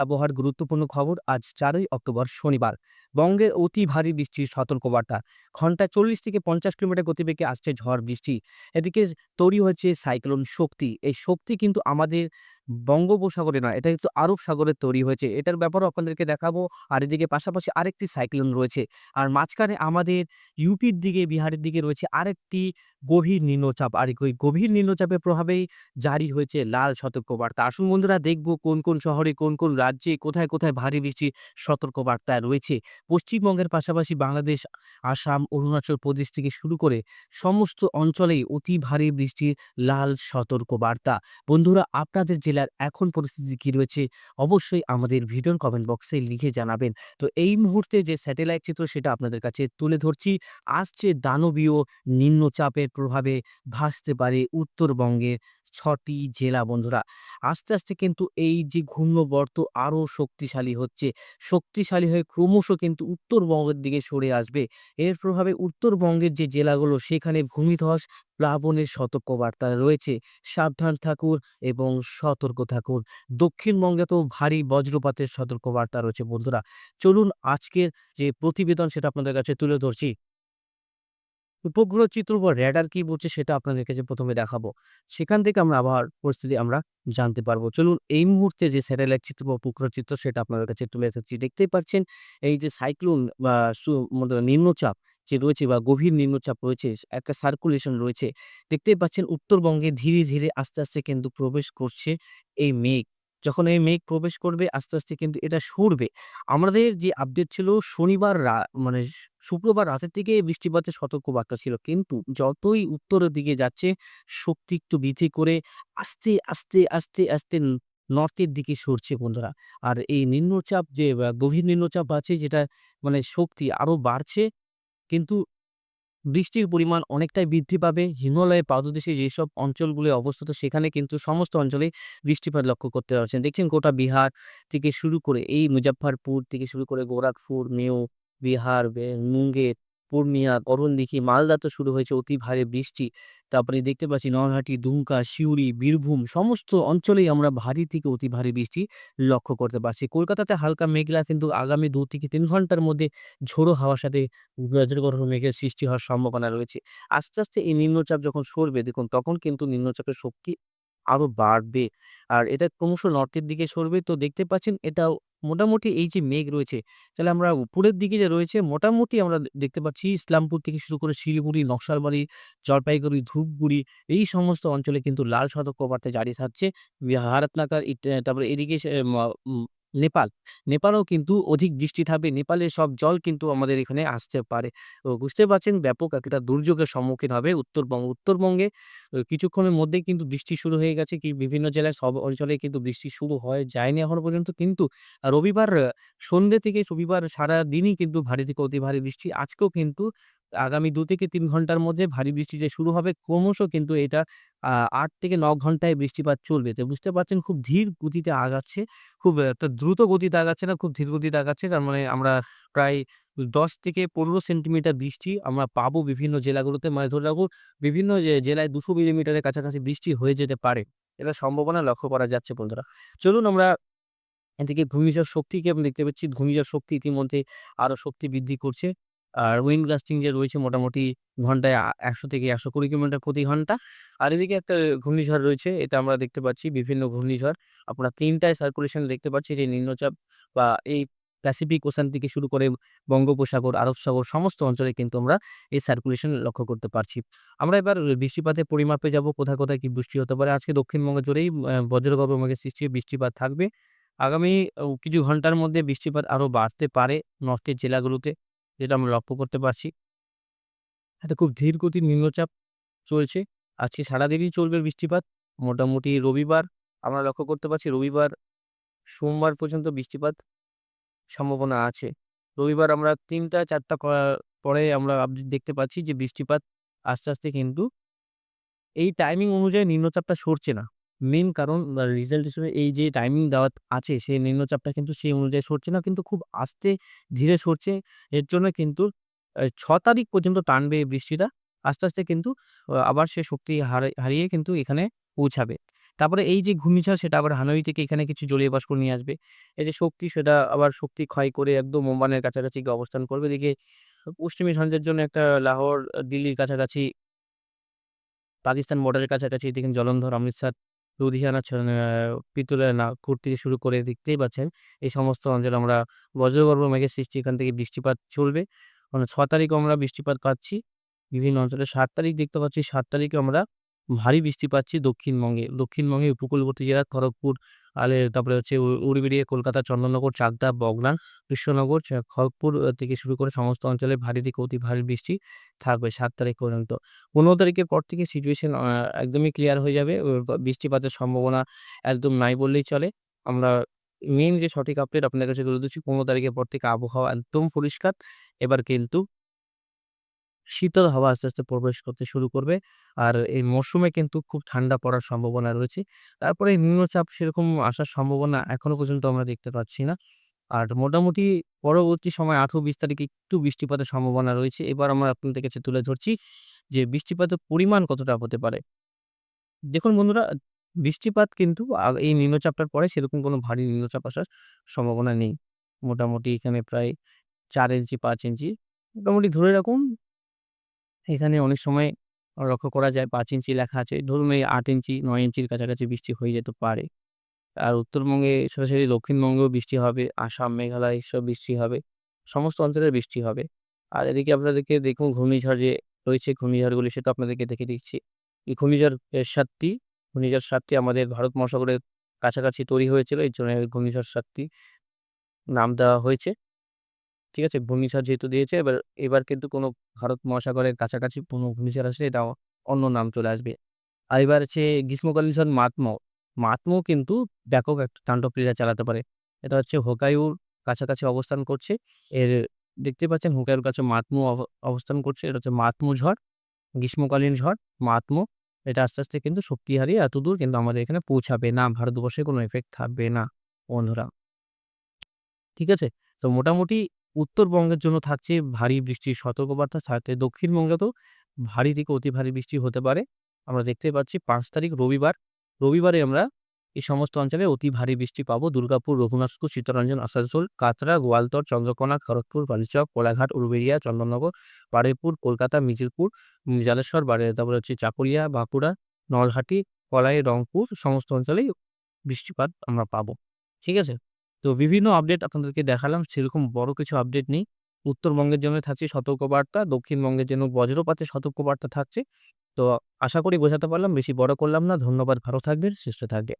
আবহাওয়ার গুরুত্বপূর্ণ খবর আজ চারই অক্টোবর শনিবার। বঙ্গে অতি ভারী বৃষ্টির সতর্কবার্তা। ঘন্টায় চল্লিশ থেকে পঞ্চাশ কিলোমিটার গতিবেগে আসছে ঝড় বৃষ্টি। এদিকে তৈরি হয়েছে সাইক্লোন শক্তি। এই শক্তি কিন্তু আমাদের বঙ্গোপসাগরে নয়, এটা কিন্তু আরব সাগরে তৈরি হয়েছে। এটার ব্যাপারেও আপনাদেরকে দেখাবো। আর এদিকে পাশাপাশি আরেকটি সাইক্লোন রয়েছে। আর মাঝখানে আমাদের ইউপির দিকে, বিহারের দিকে রয়েছে আরেকটি গভীর নিম্নচাপ। আর ওই গভীর নিম্নচাপের প্রভাবেই জারি হয়েছে লাল সতর্কবার্তা। আসুন বন্ধুরা, দেখব কোন কোন শহরে, কোন কোন রাজ্যে কোথায় কোথায় ভারী বৃষ্টির সতর্কবার্তা রয়েছে। পশ্চিমবঙ্গের পাশাপাশি বাংলাদেশ, আসাম, অরুণাচল প্রদেশ থেকে শুরু করে সমস্ত অঞ্চলেই অতি ভারী বৃষ্টির লাল সতর্কবার্তা। বন্ধুরা, আপনাদের জেলার এখন পরিস্থিতি কী রয়েছে, অবশ্যই আমাদের ভিডিওর কমেন্ট বক্সে লিখে জানাবেন। তো এই মুহূর্তে যে স্যাটেলাইট চিত্র সেটা আপনাদের কাছে তুলে ধরছি। আসছে দানবীয় নিম্নচাপের প্রভাবে ভাসতে পারে উত্তরবঙ্গের ছটি জেলা বন্ধুরা। আস্তে আস্তে কিন্তু এই যে ঘূর্ণবর্ত আরও শক্তিশালী হচ্ছে। শক্তিশালী হয়ে ক্রমশ কিন্তু উত্তরবঙ্গের দিকে সরে আসবে। এর প্রভাবে উত্তরবঙ্গের যে জেলাগুলো, সেখানে ভূমিধস, প্লাবনের সতর্কবার্তা রয়েছে। সাবধান থাকুন এবং সতর্ক থাকুন দক্ষিণবঙ্গে তো ভারী বজ্রপাতের সতর্কবার্তা রয়েছে বন্ধুরা। চলুন আজকের যে প্রতিবেদন, সেটা আপনাদের কাছে তুলে ধরছি। উপগ্রহ চিত্র বা র্যাডার কি বলছে সেটা আপনাদের কাছে প্রথমে দেখাবো। সেখান থেকে আমরা আবহাওয়ার পরিস্থিতি আমরা জানতে পারব। চলুন এই মুহূর্তে যে স্যাটেলাইট চিত্র বা উপগ্রহ চিত্র সেটা আপনাদের কাছে তুলে ধরছি। দেখতেই পাচ্ছেন, এই যে সাইক্লোন বা নিম্নচাপ যে রয়েছে বা গভীর নিম্নচাপ রয়েছে, একটা সার্কুলেশন রয়েছে। দেখতেই পাচ্ছেন, উত্তরবঙ্গে ধীরে ধীরে আস্তে আস্তে কিন্তু প্রবেশ করছে এই মেঘ। যখন এই মেঘ প্রবেশ করবে আস্তে আস্তে কিন্তু এটা সরবে আমাদের যে আপডেট ছিল শনিবার মানে শুক্রবার রাতের থেকে বৃষ্টিপাতের সতর্কবার্তা ছিল। কিন্তু যতই উত্তরের দিকে যাচ্ছে শক্তি একটু বৃদ্ধি করে আস্তে, আস্তে, আস্তে, আস্তে নর্থের দিকে সরছে বন্ধুরা। আর এই নিম্নচাপ যে গভীর নিম্নচাপ আছে যেটা মানে শক্তি আরও বাড়ছে কিন্তু বৃষ্টির পরিমাণ অনেকটাই বৃদ্ধি পাবে। হিমালয়ের পাদদেশে যেসব অঞ্চলগুলি অবস্থিত সেখানে কিন্তু সমস্ত অঞ্চলে বৃষ্টিপাত লক্ষ্য করতে পারছেন। দেখছেন গোটা বিহার থেকে শুরু করে এই মুজাফফরপুর থেকে শুরু করে গোরখপুর, মেও, বিহার, মুঙ্গের, পূর্ণিয়া, করণদিঘি, মালদা তো শুরু হয়েছে অতি ভারী বৃষ্টি। তারপরে দেখতে পাচ্ছি নলহাটি, দুমকা, সিউড়ি, বীরভূম সমস্ত অঞ্চলেই আমরা ভারী থেকে অতি ভারী বৃষ্টি লক্ষ্য করতে পারছি। কলকাতাতে হালকা মেঘলা কিন্তু আগামী দু থেকে তিন ঘণ্টার মধ্যে ঝোড়ো হাওয়ার সাথে বজ্রগর্ভ মেঘের সৃষ্টি হওয়ার সম্ভাবনা রয়েছে। আস্তে, আস্তে এই নিম্নচাপ যখন সরবে দেখুন তখন কিন্তু নিম্নচাপের শক্তি আরও বাড়বে। আর এটা ক্রমশ নর্থের দিকে সরবে তো দেখতে পাচ্ছেন এটাও মোটামুটি এই যে মেঘ রয়েছে তাহলে আমরা উপরের দিকে যে রয়েছে মোটামুটি আমরা দেখতে পাচ্ছি ইসলামপুর থেকে শুরু করে শিলিগুড়ি, নকশালবাড়ি, জলপাইগুড়ি, ধূপগুড়ি এই সমস্ত অঞ্চলে কিন্তু লাল সতর্কবার্তা জারি থাকছে। ভারতনাগার ইট তারপরে এদিকে নেপাল, নেপালেও কিন্তু অধিক বৃষ্টি থাকবে। নেপালের সব জল কিন্তু আমাদের এখানে আসতে পারে। তো বুঝতে পারছেন ব্যাপক একটা দুর্যোগের সম্মুখীন হবে উত্তরবঙ্গ। উত্তরবঙ্গে কিছুক্ষণের মধ্যেই কিন্তু বৃষ্টি শুরু হয়ে গেছে কি বিভিন্ন জেলায় সব অঞ্চলে কিন্তু বৃষ্টি শুরু হয় যায়নি এখনও পর্যন্ত কিন্তু রবিবার সন্ধ্যে থেকে রবিবার সারাদিনই কিন্তু ভারী থেকে অতি ভারী বৃষ্টি। আজকেও কিন্তু আগামী দু থেকে তিন ঘণ্টার মধ্যে ভারী বৃষ্টি যে শুরু হবে ক্রমশ কিন্তু এটা আট থেকে ন ঘন্টায় বৃষ্টিপাত চলবে। তো বুঝতে পারছেন খুব ধীর গতিতে আগাচ্ছে। খুব একটা দ্রুত গতিতে আগাচ্ছে না, খুব ধীর গতিতে আগাচ্ছে। তার মানে আমরা প্রায় ১০ থেকে ১৫ সেন্টিমিটার বৃষ্টি আমরা পাবো বিভিন্ন জেলাগুলোতে। মানে ধরে রাখুন বিভিন্ন জেলায় দুশো মিলিমিটারের কাছাকাছি বৃষ্টি হয়ে যেতে পারে। এটার সম্ভাবনা লক্ষ্য করা যাচ্ছে বন্ধুরা। চলুন আমরা এদিকে ঘূর্ণিঝড় শক্তিকে আমি দেখতে পাচ্ছি ঘূর্ণিঝড় শক্তি ইতিমধ্যে আরও শক্তি বৃদ্ধি করছে। আর উইন্ড গাস্টিং যে রয়েছে মোটামুটি ঘন্টায় একশো থেকে একশো কুড়ি কিলোমিটার প্রতি ঘণ্টা। আর এদিকে একটা ঘূর্ণিঝড় রয়েছে এটা আমরা দেখতে পাচ্ছি বিভিন্ন ঘূর্ণিঝড়। আমরা তিনটায় সার্কুলেশন দেখতে পাচ্ছি যে নিম্নচাপ বা এই প্যাসিফিক ওশান থেকে শুরু করে বঙ্গোপসাগর, আরব সাগর সমস্ত অঞ্চলে কিন্তু আমরা এই সার্কুলেশন লক্ষ্য করতে পারছি। আমরা এবার বৃষ্টিপাতের পরিমাপে যাব কোথায়, কোথায় কি বৃষ্টি হতে পারে। আজকে দক্ষিণবঙ্গ জুড়েই আ বজ্রগর্ভ মেঘের সৃষ্টি বৃষ্টিপাত থাকবে। আগামী কিছু ঘণ্টার মধ্যে বৃষ্টিপাত আরও বাড়তে পারে নর্থের জেলাগুলোতে যেটা আমরা লক্ষ্য করতে পারছি। একটা খুব ধীর গতির নিম্নচাপ চলছে। আজকে সারাদিনই চলবে বৃষ্টিপাত। মোটামুটি রবিবার আমরা লক্ষ্য করতে পারছি রবিবার, সোমবার পর্যন্ত বৃষ্টিপাত সম্ভাবনা আছে। রবিবার আমরা ৩ টা ৪ টা ক পরে আমরা আপডেট দেখতে পাচ্ছি যে বৃষ্টিপাত আস্তে, আস্তে কিন্তু এই টাইমিং অনুযায়ী নিম্নচাপটা সরছে না। মেইন কারণ রেজাল্ট হিসেবে এই যে টাইমিং দেওয়া আছে সেই নিম্নচাপটা কিন্তু সেই অনুযায়ী সরছে না কিন্তু খুব আস্তে ধীরে সরছে। এর জন্য কিন্তু ছ তারিখ পর্যন্ত টানবে এই বৃষ্টিটা। আস্তে, আস্তে কিন্তু আবার সে শক্তি হারা হারিয়ে কিন্তু এখানে পৌঁছাবে। তারপরে এই যে ঘূর্ণিঝড় সেটা আবার হানই থেকে এখানে কিছু জলীয় বাষ্প নিয়ে আসবে। এই যে শক্তি সেটা আবার শক্তি ক্ষয় করে একদম ওমানের কাছাকাছি গিয়ে অবস্থান করবে। এদিকে পশ্চিমী ঝঞ্ঝের জন্য একটা লাহোর, দিল্লির কাছাকাছি পাকিস্তান বর্ডারের কাছাকাছি দেখেন জলন্ধর, অমৃতসর, লুধিয়ানা, পিতুলের না থেকে শুরু করে দেখতেই পাচ্ছেন এই সমস্ত অঞ্চলে আমরা বজ্রগর্ভ মেঘের সৃষ্টি এখান থেকে বৃষ্টিপাত চলবে। মানে ৬ তারিখও আমরা বৃষ্টিপাত পাচ্ছি বিভিন্ন অঞ্চলে। সাত তারিখ দেখতে পাচ্ছি সাত তারিখে আমরা ভারী বৃষ্টি পাচ্ছি দক্ষিণবঙ্গে। দক্ষিণবঙ্গে উপকূলবর্তী জেলা খড়গপুর, আলে তারপরে হচ্ছে উড়িবিড়িয়া, কলকাতা, চন্দননগর, চাকদা, বগনান, কৃষ্ণনগর, খড়গপুর থেকে শুরু করে সমস্ত অঞ্চলে ভারী থেকে অতি ভারী বৃষ্টি থাকবে সাত তারিখ পর্যন্ত। ১৫ তারিখের পর থেকে সিচুয়েশন একদমই ক্লিয়ার হয়ে যাবে। বৃষ্টিপাতের সম্ভাবনা একদম নাই বললেই চলে। আমরা মেইন যে সঠিক আপডেট আপনাদের কাছে তুলে দিচ্ছি পনেরো তারিখের পর থেকে আবহাওয়া একদম পরিষ্কার। এবার কিন্তু শীতল হাওয়া আস্তে, আস্তে প্রবেশ করতে শুরু করবে। আর এই মরশুমে কিন্তু খুব ঠান্ডা পড়ার সম্ভাবনা রয়েছে। তারপরে নিম্নচাপ সেরকম আসার সম্ভাবনা এখনও পর্যন্ত আমরা দেখতে পাচ্ছি না। আর মোটামুটি পরবর্তী সময় ১৮-২০ তারিখে একটু বৃষ্টিপাতের সম্ভাবনা রয়েছে। এবার আমরা আপনাদের কাছে তুলে ধরছি যে বৃষ্টিপাতের পরিমাণ কতটা হতে পারে। দেখুন বন্ধুরা বৃষ্টিপাত কিন্তু এই নিম্নচাপটার পরে সেরকম কোনো ভারী নিম্নচাপ আসার সম্ভাবনা নেই। মোটামুটি এখানে প্রায় চার ইঞ্চি পাঁচ ইঞ্চি মোটামুটি ধরে রাখুন এখানে অনেক সময় লক্ষ্য করা যায় পাঁচ ইঞ্চি লেখা আছে। ধরুন এই আট ইঞ্চি নয় ইঞ্চির কাছাকাছি বৃষ্টি হয়ে যেতে পারে। আর উত্তরবঙ্গে সরাসরি দক্ষিণবঙ্গেও বৃষ্টি হবে। আসাম, মেঘালয় এসব বৃষ্টি হবে। সমস্ত অঞ্চলে বৃষ্টি হবে। আর এদিকে আপনাদেরকে দেখুন ঘূর্ণিঝড় যে রয়েছে ঘূর্ণিঝড়গুলি সেটা আপনাদেরকে দেখে দিচ্ছি। এই ঘূর্ণিঝড় ৭ ঘূর্ণিঝড় ৭ টি আমাদের ভারত মহাসাগরের কাছাকাছি তৈরি হয়েছিল। এই জন্য ঘূর্ণিঝড় ৭ টি নাম দেওয়া হয়েছে। ঠিক আছে? ঘূর্ণিঝড় যেহেতু দিয়েছে এবার, এবার কিন্তু কোনো ভারত মহাসাগরের কাছাকাছি কোনো ঘূর্ণিঝড় আসলে এটা অন্য নাম চলে আসবে। আর এবার হচ্ছে গ্রীষ্মকালীন ঝড় মাতমো। মাতমো কিন্তু ব্যাপক একটা তাণ্ডব ক্রীড়া চালাতে পারে। এটা হচ্ছে হোকাইউর কাছাকাছি অবস্থান করছে। এর দেখতে পাচ্ছেন হোকাইউর কাছে মাতমো অব অবস্থান করছে। এটা হচ্ছে মাতমো ঝড়, গ্রীষ্মকালীন ঝড় মাতমো। এটা আস্তে, আস্তে কিন্তু শক্তি হারিয়ে এতদূর কিন্তু আমাদের এখানে পৌঁছাবে না। ভারতবর্ষে কোনো ইফেক্ট থাকবে না বন্ধুরা। ঠিক আছে? তো মোটামুটি উত্তরবঙ্গের জন্য থাকছে ভারী বৃষ্টির সতর্কবার্তা। সাথে দক্ষিণবঙ্গেতেও ভারী থেকে অতি ভারী বৃষ্টি হতে পারে। আমরা দেখতে পাচ্ছি পাঁচ তারিখ রবিবার। রবিবারে আমরা এই সমস্ত অঞ্চলে অতি ভারী বৃষ্টি পাবো। দুর্গাপুর, রঘুনাথপুর, চিত্তরঞ্জন, আসানসোল, কাতরা গোয়ালতর, চন্দ্রকোনা, খড়গপুর, বালিচক, কোলাঘাট, উলুবেড়িয়া, চন্দননগর, বারুইপুর, কলকাতা, মিছিলপুর, জালেশ্বর, বারে তারপরে হচ্ছে চাকুলিয়া, বাঁকুড়া, নলহাটি, কলাই, রংপুর সমস্ত অঞ্চলেই বৃষ্টিপাত আমরা পাবো। ঠিক আছে? তো বিভিন্ন আপডেট আপনাদেরকে দেখালাম। সেরকম বড় কিছু আপডেট নেই। উত্তরবঙ্গের জন্য থাকছে সতর্কবার্তা। দক্ষিণবঙ্গের জন্য বজ্রপাতে সতর্কবার্তা থাকছে। তো আশা করি বোঝাতে পারলাম। বেশি বড় করলাম না। ধন্যবাদ। ভালো থাকবেন, সুস্থ থাকবেন।